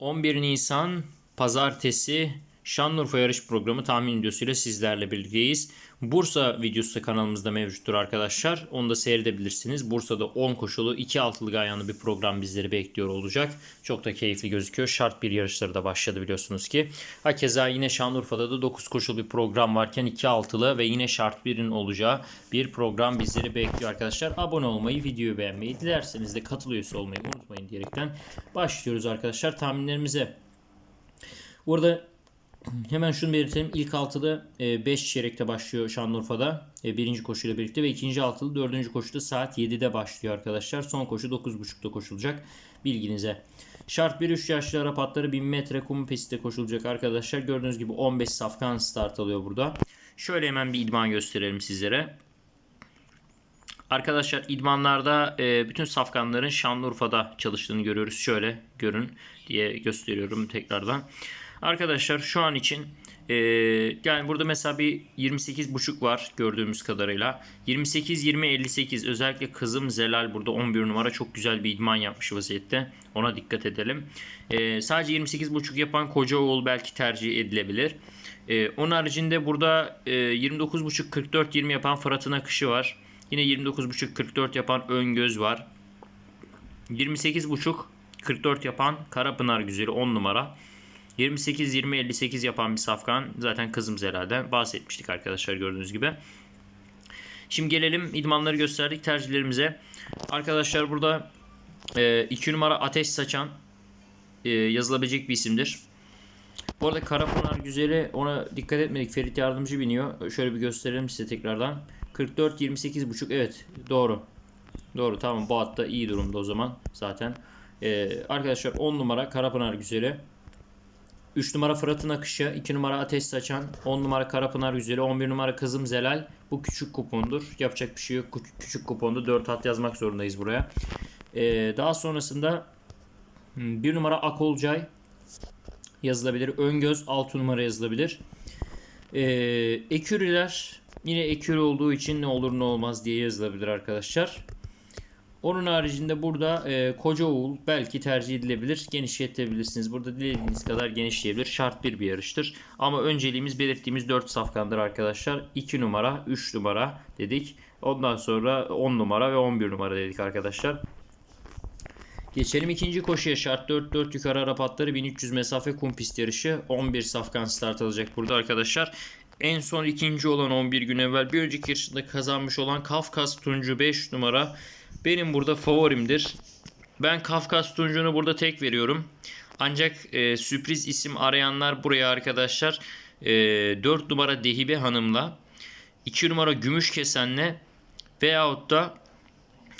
11 Nisan Pazartesi Şanlıurfa yarış programı tahmin videosuyla sizlerle birlikteyiz. Bursa videosu da kanalımızda mevcuttur arkadaşlar. Onu da seyredebilirsiniz. Bursa'da 10 koşulu 2 altılı ayağında bir program bizleri bekliyor olacak. Çok da keyifli gözüküyor. Şart bir yarışları da başladı biliyorsunuz ki. Hakeza yine Şanlıurfa'da da 9 koşulu bir program varken 2 altılı ve yine şart birin olacağı bir program bizleri bekliyor arkadaşlar. Abone olmayı, videoyu beğenmeyi, dilerseniz de katıl üyesi olmayı unutmayın diyerekten başlıyoruz arkadaşlar tahminlerimize. Burada Hemen şunu belirtelim. İlk altılı 5 çeyrekte başlıyor Şanlıurfa'da. E, birinci koşuyla birlikte ve ikinci altılı dördüncü koşuda saat 7'de başlıyor arkadaşlar. Son koşu 9.30'da koşulacak. Bilginize. Şart 1-3 yaşlı Arap atları 1000 metre kum pistte koşulacak arkadaşlar. Gördüğünüz gibi 15 safkan start alıyor burada. Şöyle hemen bir idman gösterelim sizlere. Arkadaşlar idmanlarda e, bütün safkanların Şanlıurfa'da çalıştığını görüyoruz. Şöyle görün diye gösteriyorum tekrardan. Arkadaşlar şu an için e, yani burada mesela bir 28.5 var gördüğümüz kadarıyla. 28 20 58 özellikle kızım Zelal burada 11 numara çok güzel bir idman yapmış vaziyette. Ona dikkat edelim. E, sadece 28.5 yapan koca oğul belki tercih edilebilir. E, onun haricinde burada e, 29.5 44 20 yapan Fırat'ın akışı var. Yine 29.5 44 yapan Öngöz var. 28.5 44 yapan Karapınar Güzeli 10 numara. 28-20-58 yapan bir safkan. Zaten kızımız herhalde. Bahsetmiştik arkadaşlar gördüğünüz gibi. Şimdi gelelim idmanları gösterdik tercihlerimize. Arkadaşlar burada 2 e, numara ateş saçan e, yazılabilecek bir isimdir. Bu arada Karapınar güzeli ona dikkat etmedik. Ferit yardımcı biniyor. Şöyle bir gösterelim size tekrardan. 44 28 buçuk evet doğru. Doğru tamam bu hatta iyi durumda o zaman zaten. Ee, arkadaşlar 10 numara Karapınar güzeli. 3 numara Fırat'ın akışı, 2 numara Ateş Saçan, 10 numara Karapınar Güzeli, 11 numara Kızım Zelal. Bu küçük kupondur. Yapacak bir şey yok. Küçük kuponda 4 hat yazmak zorundayız buraya. Ee, daha sonrasında 1 hmm, numara Akolcay yazılabilir. Öngöz 6 numara yazılabilir. Ee, ekürüler yine ekürü olduğu için ne olur ne olmaz diye yazılabilir arkadaşlar. Onun haricinde burada e, koca oğul belki tercih edilebilir. Genişletebilirsiniz. Burada dilediğiniz kadar genişleyebilir. Şart bir bir yarıştır. Ama önceliğimiz belirttiğimiz 4 safkandır arkadaşlar. 2 numara, 3 numara dedik. Ondan sonra 10 numara ve 11 numara dedik arkadaşlar. Geçelim ikinci koşuya. Şart 4-4 yukarı Arap atları 1300 mesafe kum pist yarışı. 11 safkan start alacak burada arkadaşlar. En son ikinci olan 11 gün evvel bir önceki yarışında kazanmış olan Kafkas Tuncu 5 numara benim burada favorimdir. Ben Kafkas Tuncu'nu burada tek veriyorum. Ancak e, sürpriz isim arayanlar buraya arkadaşlar e, 4 numara Dehibe Hanım'la 2 numara Gümüş Kesen'le veyahut da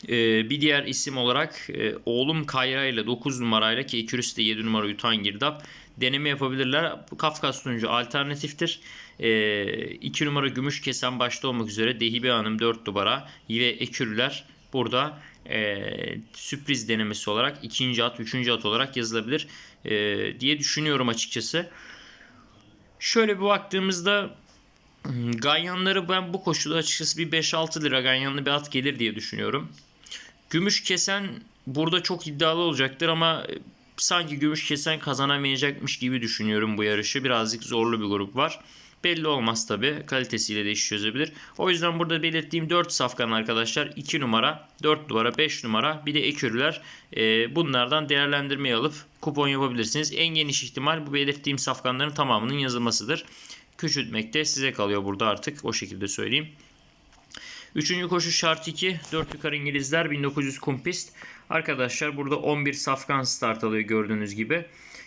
e, bir diğer isim olarak e, oğlum Kayra ile 9 numarayla ki Ekürüs de 7 numara Yutan Girdap deneme yapabilirler. Kafkas Tuncu alternatiftir. 2 e, numara Gümüş Kesen başta olmak üzere Dehibe Hanım 4 numara ve Ekürüler burada e, sürpriz denemesi olarak ikinci at, üçüncü at olarak yazılabilir e, diye düşünüyorum açıkçası. Şöyle bir baktığımızda Ganyanları ben bu koşuda açıkçası bir 5-6 lira Ganyanlı bir at gelir diye düşünüyorum. Gümüş kesen burada çok iddialı olacaktır ama e, sanki gümüş kesen kazanamayacakmış gibi düşünüyorum bu yarışı. Birazcık zorlu bir grup var. Belli olmaz tabi. Kalitesiyle de iş çözebilir. O yüzden burada belirttiğim 4 safkan arkadaşlar 2 numara, 4 numara, 5 numara bir de ekürüler. E, bunlardan değerlendirmeyi alıp kupon yapabilirsiniz. En geniş ihtimal bu belirttiğim safkanların tamamının yazılmasıdır. Küçültmek de size kalıyor burada artık o şekilde söyleyeyim. Üçüncü koşu şart 2. 4 yukarı İngilizler 1900 kumpist. Arkadaşlar burada 11 safkan start alıyor gördüğünüz gibi.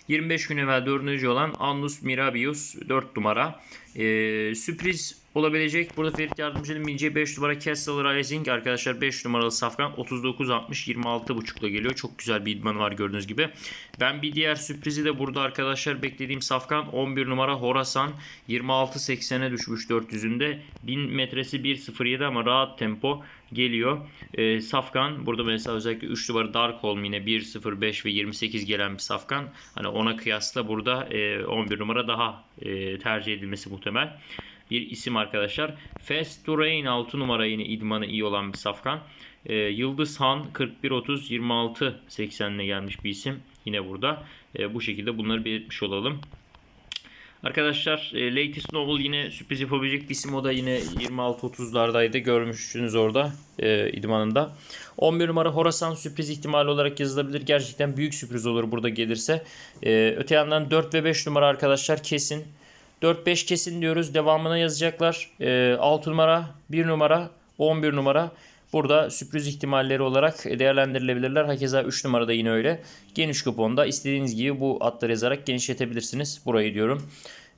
25 gün evvel 4. olan Annus Mirabius 4 numara. Ee, sürpriz olabilecek. Burada Ferit Yardımcı'nın bineceği 5 numara Castle Rising arkadaşlar 5 numaralı safkan 39.60 26.5'la geliyor. Çok güzel bir idman var gördüğünüz gibi. Ben bir diğer sürprizi de burada arkadaşlar beklediğim safkan 11 numara Horasan 26.80'e düşmüş 400'ünde. 1000 metresi 1.07 ama rahat tempo geliyor. E, safkan burada mesela özellikle 3 numara Dark Holm yine 1.05 ve 28 gelen bir safkan. Hani ona kıyasla burada e, 11 numara daha e, tercih edilmesi muhtemel. Bir isim arkadaşlar. Fast to Rain 6 numara yine idmanı iyi olan bir safkan. Ee, Yıldız Han 41-30 26 80'le gelmiş bir isim. Yine burada. Ee, bu şekilde bunları belirtmiş olalım. Arkadaşlar e, Latest Novel yine sürpriz yapabilecek bir isim. O da yine 26-30'lardaydı. Görmüşsünüz orada e, idmanında. 11 numara Horasan sürpriz ihtimali olarak yazılabilir. Gerçekten büyük sürpriz olur burada gelirse. E, öte yandan 4 ve 5 numara arkadaşlar kesin. 4-5 kesin diyoruz. Devamına yazacaklar. E, 6 numara, 1 numara, 11 numara. Burada sürpriz ihtimalleri olarak değerlendirilebilirler. Hakeza 3 numarada yine öyle. Geniş kuponda istediğiniz gibi bu atları yazarak genişletebilirsiniz. Burayı diyorum.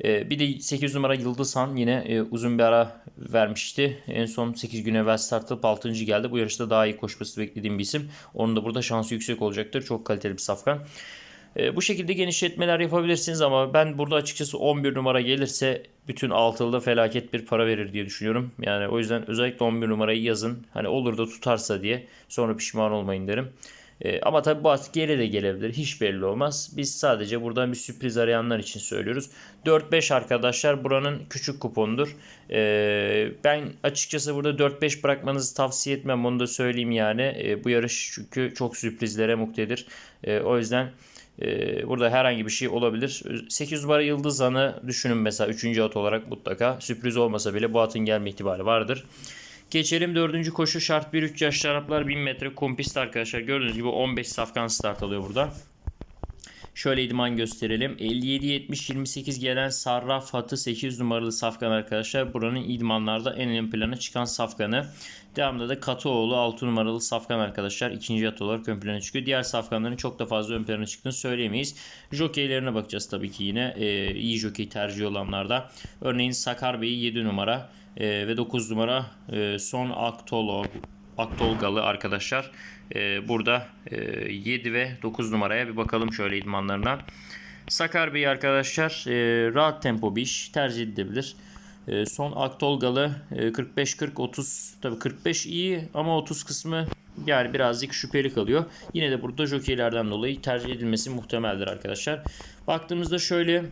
Ee, bir de 8 numara Yıldız Han yine e, uzun bir ara vermişti. En son 8 gün evvel start alıp 6. geldi. Bu yarışta daha iyi koşması beklediğim bir isim. Onun da burada şansı yüksek olacaktır. Çok kaliteli bir safkan. E, bu şekilde genişletmeler yapabilirsiniz ama ben burada açıkçası 11 numara gelirse bütün altılıda felaket bir para verir diye düşünüyorum. Yani o yüzden özellikle 11 numarayı yazın. Hani olur da tutarsa diye sonra pişman olmayın derim. E, ama tabii bu at geri de gelebilir. Hiç belli olmaz. Biz sadece buradan bir sürpriz arayanlar için söylüyoruz. 4-5 arkadaşlar buranın küçük kupondur. E, ben açıkçası burada 4-5 bırakmanızı tavsiye etmem. Onu da söyleyeyim yani. Bu yarış çünkü çok sürprizlere muktedir. O yüzden ee, burada herhangi bir şey olabilir. 8 numara Yıldız Han'ı düşünün mesela 3. at olarak mutlaka. Sürpriz olmasa bile bu atın gelme ihtimali vardır. Geçelim 4. koşu şart 1-3 yaşlı Araplar 1000 metre kompist arkadaşlar. Gördüğünüz gibi 15 safkan start alıyor burada. Şöyle idman gösterelim. 57-70-28 gelen Sarraf Hatı 8 numaralı safkan arkadaşlar. Buranın idmanlarda en ön plana çıkan safkanı. Devamında da Katoğlu 6 numaralı safkan arkadaşlar. ikinci at olarak ön plana çıkıyor. Diğer safkanların çok da fazla ön plana çıktığını söyleyemeyiz. Jokeylerine bakacağız tabii ki yine. Ee, iyi jokey tercih olanlarda. Örneğin Sakar Bey 7 numara e, ve 9 numara e, Son Aktolog Aktolgalı arkadaşlar. Ee, burada e, 7 ve 9 numaraya bir bakalım şöyle idmanlarına. Sakar Bey arkadaşlar e, rahat tempo bir iş tercih edilebilir. E, son Aktolgalı e, 45-40-30 tabi 45 iyi ama 30 kısmı yani birazcık şüpheli kalıyor. Yine de burada jokeylerden dolayı tercih edilmesi muhtemeldir arkadaşlar. Baktığımızda şöyle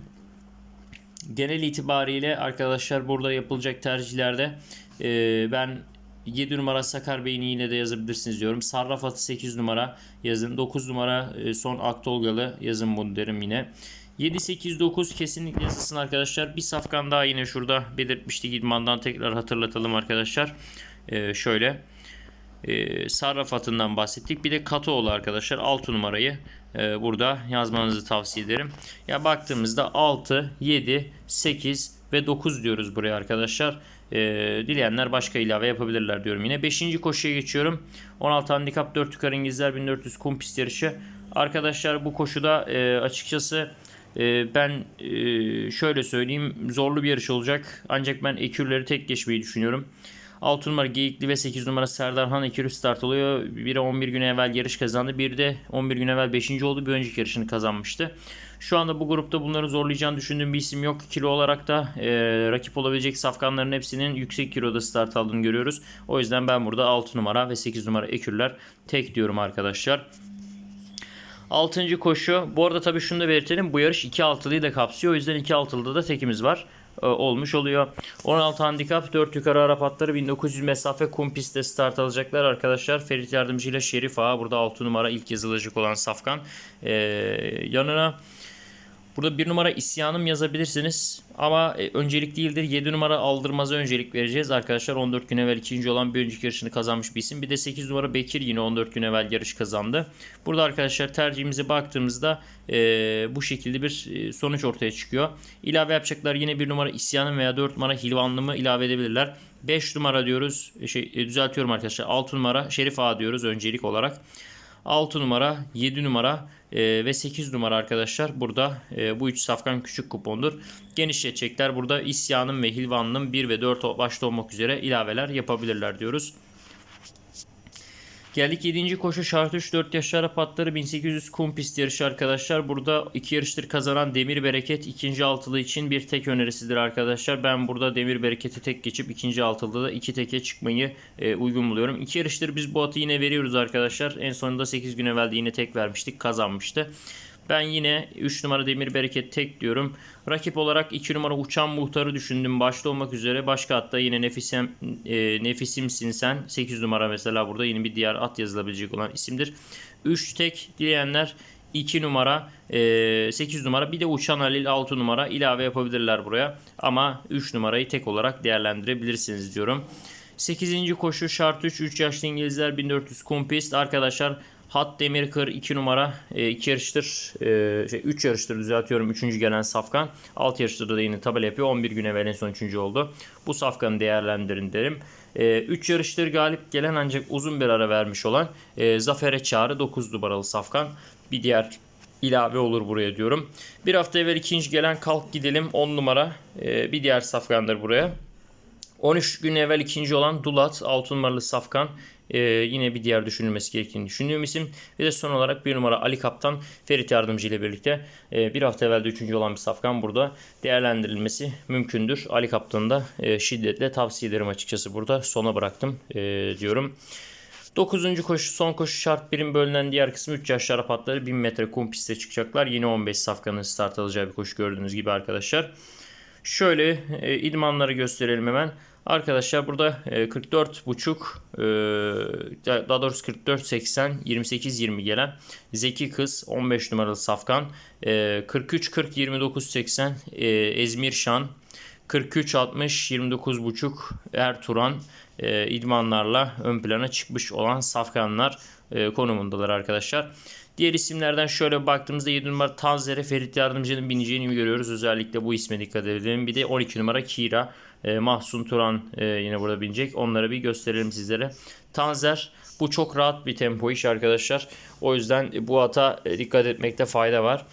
genel itibariyle arkadaşlar burada yapılacak tercihlerde e, ben 7 numara Sakar Bey'ini yine de yazabilirsiniz diyorum. Sarraf atı 8 numara yazın. 9 numara e, son Aktolgalı yazın bunu derim yine. 7, 8, 9 kesinlikle yazılsın arkadaşlar. Bir safkan daha yine şurada belirtmiştik idmandan tekrar hatırlatalım arkadaşlar. Ee, şöyle. Ee, sarraf atından bahsettik. Bir de Katoğlu arkadaşlar 6 numarayı e, burada yazmanızı tavsiye ederim. Ya baktığımızda 6, 7, 8 ve 9 diyoruz buraya arkadaşlar. E, dileyenler başka ilave yapabilirler diyorum yine. 5. koşuya geçiyorum. 16 handikap 4 yukarı İngilizler 1400 kum pist yarışı. Arkadaşlar bu koşuda e, açıkçası e, ben e, şöyle söyleyeyim zorlu bir yarış olacak. Ancak ben ekürleri tek geçmeyi düşünüyorum. 6 numara Geyikli ve 8 numara Serdar Han ekürü start oluyor. Biri 11 gün evvel yarış kazandı. Bir de 11 gün evvel 5. oldu. Bir önceki yarışını kazanmıştı. Şu anda bu grupta bunları zorlayacağını düşündüğüm bir isim yok. Kilo olarak da e, rakip olabilecek safkanların hepsinin yüksek kiloda start aldığını görüyoruz. O yüzden ben burada 6 numara ve 8 numara ekürler tek diyorum arkadaşlar. 6. koşu. Bu arada tabii şunu da belirtelim. Bu yarış 2 altılıyı da kapsıyor. O yüzden 2 altılıda da tekimiz var. E, olmuş oluyor. 16 handikap 4 yukarı Arap atları 1900 mesafe kum pistte start alacaklar arkadaşlar. Ferit Yardımcı ile Şerif Ağa burada 6 numara ilk yazılacak olan Safkan. Ee, yanına Burada bir numara isyanım yazabilirsiniz. Ama e, öncelik değildir. 7 numara aldırmaza öncelik vereceğiz. Arkadaşlar 14 gün evvel ikinci olan bir önceki yarışını kazanmış bir isim. Bir de 8 numara Bekir yine 14 gün evvel yarış kazandı. Burada arkadaşlar tercihimize baktığımızda e, bu şekilde bir e, sonuç ortaya çıkıyor. İlave yapacaklar yine bir numara isyanım veya 4 numara hilvanlımı ilave edebilirler. 5 numara diyoruz. E, şey, düzeltiyorum arkadaşlar. 6 numara Şerif Ağa diyoruz öncelik olarak. 6 numara, 7 numara e, ve 8 numara arkadaşlar. Burada e, bu 3 safkan küçük kupondur. Genişletecekler. Burada isyanın ve hilvanın 1 ve 4 başta olmak üzere ilaveler yapabilirler diyoruz. Geldik 7. koşu şart 3 4 yaş Arap atları 1800 kum pist yarışı arkadaşlar. Burada iki yarıştır kazanan Demir Bereket ikinci altılı için bir tek önerisidir arkadaşlar. Ben burada Demir Bereket'i tek geçip ikinci altılıda da iki teke çıkmayı e, uygun buluyorum. İki yarıştır biz bu atı yine veriyoruz arkadaşlar. En sonunda 8 gün evvel de yine tek vermiştik kazanmıştı. Ben yine 3 numara Demir Bereket tek diyorum. Rakip olarak 2 numara Uçan Muhtar'ı düşündüm başta olmak üzere. Başka hatta yine Nefisem, e, Nefisimsin sen 8 numara mesela burada yine bir diğer at yazılabilecek olan isimdir. 3 tek dileyenler 2 numara, e, 8 numara bir de Uçan Halil 6 numara ilave yapabilirler buraya. Ama 3 numarayı tek olarak değerlendirebilirsiniz diyorum. 8. koşu şart 3 3 yaşlı İngilizler 1400 kompist arkadaşlar Hat Demir Kır 2 numara 2 yarıştır e, şey 3 yarıştır düzeltiyorum 3. gelen Safkan 6 yarıştır da yine tabela yapıyor 11 gün evvel en son 3. oldu. Bu Safkan'ı değerlendirin derim. 3 yarıştır galip gelen ancak uzun bir ara vermiş olan e, Zafer'e Çağrı 9 numaralı Safkan bir diğer ilave olur buraya diyorum. Bir hafta evvel ikinci gelen Kalk Gidelim 10 numara e, bir diğer Safkan'dır buraya. 13 gün evvel ikinci olan Dulat 6 numaralı Safkan ee, yine bir diğer düşünülmesi gerektiğini düşündüğüm isim. Ve de son olarak bir numara Ali Kaptan Ferit Yardımcı ile birlikte e, bir hafta evvel de üçüncü olan bir Safkan burada değerlendirilmesi mümkündür. Ali Kaptan'ı da e, şiddetle tavsiye ederim açıkçası burada sona bıraktım e, diyorum. 9. koşu son koşu şart birim bölünen diğer kısmı 3 yaş şarap atları 1000 metre kum piste çıkacaklar. Yine 15 safkanın start alacağı bir koşu gördüğünüz gibi arkadaşlar. Şöyle e, idmanları gösterelim hemen. Arkadaşlar burada e, 44 buçuk e, daha doğrusu 44 80 28 20 gelen Zeki Kız 15 numaralı Safkan e, 43 40 29 80 e, Ezmir Şan 43 60 29 buçuk Ertuğran e, idmanlarla ön plana çıkmış olan Safkanlar e, konumundalar arkadaşlar. Diğer isimlerden şöyle baktığımızda 7 numara Tanzer'e Ferit Yardımcı'nın bineceğini görüyoruz. Özellikle bu isme dikkat edelim. Bir de 12 numara Kira. E, Mahsun Turan e, yine burada binecek. Onları bir gösterelim sizlere. Tanzer bu çok rahat bir tempo iş arkadaşlar. O yüzden bu ata e, dikkat etmekte fayda var.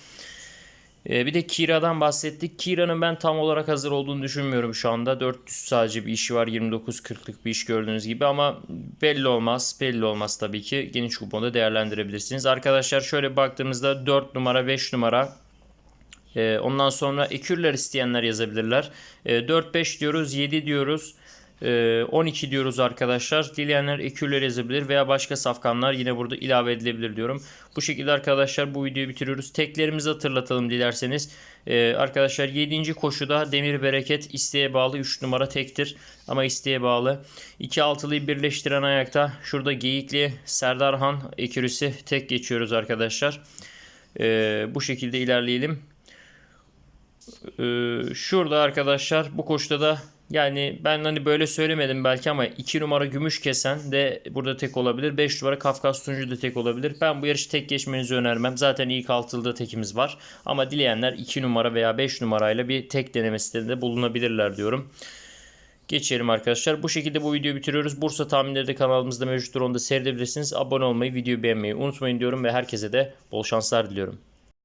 E, bir de Kira'dan bahsettik. Kira'nın ben tam olarak hazır olduğunu düşünmüyorum şu anda. 400 sadece bir işi var. 29-40'lık bir iş gördüğünüz gibi ama belli olmaz. Belli olmaz tabii ki. Geniş kuponda değerlendirebilirsiniz. Arkadaşlar şöyle baktığımızda 4 numara 5 numara e, ondan sonra ekürler isteyenler yazabilirler. 4-5 diyoruz 7 diyoruz. 12 diyoruz arkadaşlar. Dileyenler ekürler yazabilir veya başka safkanlar yine burada ilave edilebilir diyorum. Bu şekilde arkadaşlar bu videoyu bitiriyoruz. Teklerimizi hatırlatalım dilerseniz. Ee, arkadaşlar 7. koşuda Demir Bereket isteğe bağlı 3 numara tektir. Ama isteğe bağlı. 2 altılıyı birleştiren ayakta şurada Geyikli Serdarhan ekürüsü tek geçiyoruz arkadaşlar. Ee, bu şekilde ilerleyelim. Ee, şurada arkadaşlar bu koşuda da yani ben hani böyle söylemedim belki ama 2 numara gümüş kesen de burada tek olabilir. 5 numara Kafkas Tuncu da tek olabilir. Ben bu yarışı tek geçmenizi önermem. Zaten ilk altılıda tekimiz var. Ama dileyenler 2 numara veya 5 numarayla bir tek denemesinde de bulunabilirler diyorum. Geçelim arkadaşlar. Bu şekilde bu videoyu bitiriyoruz. Bursa tahminleri de kanalımızda mevcuttur. Onu da seyredebilirsiniz. Abone olmayı, videoyu beğenmeyi unutmayın diyorum ve herkese de bol şanslar diliyorum.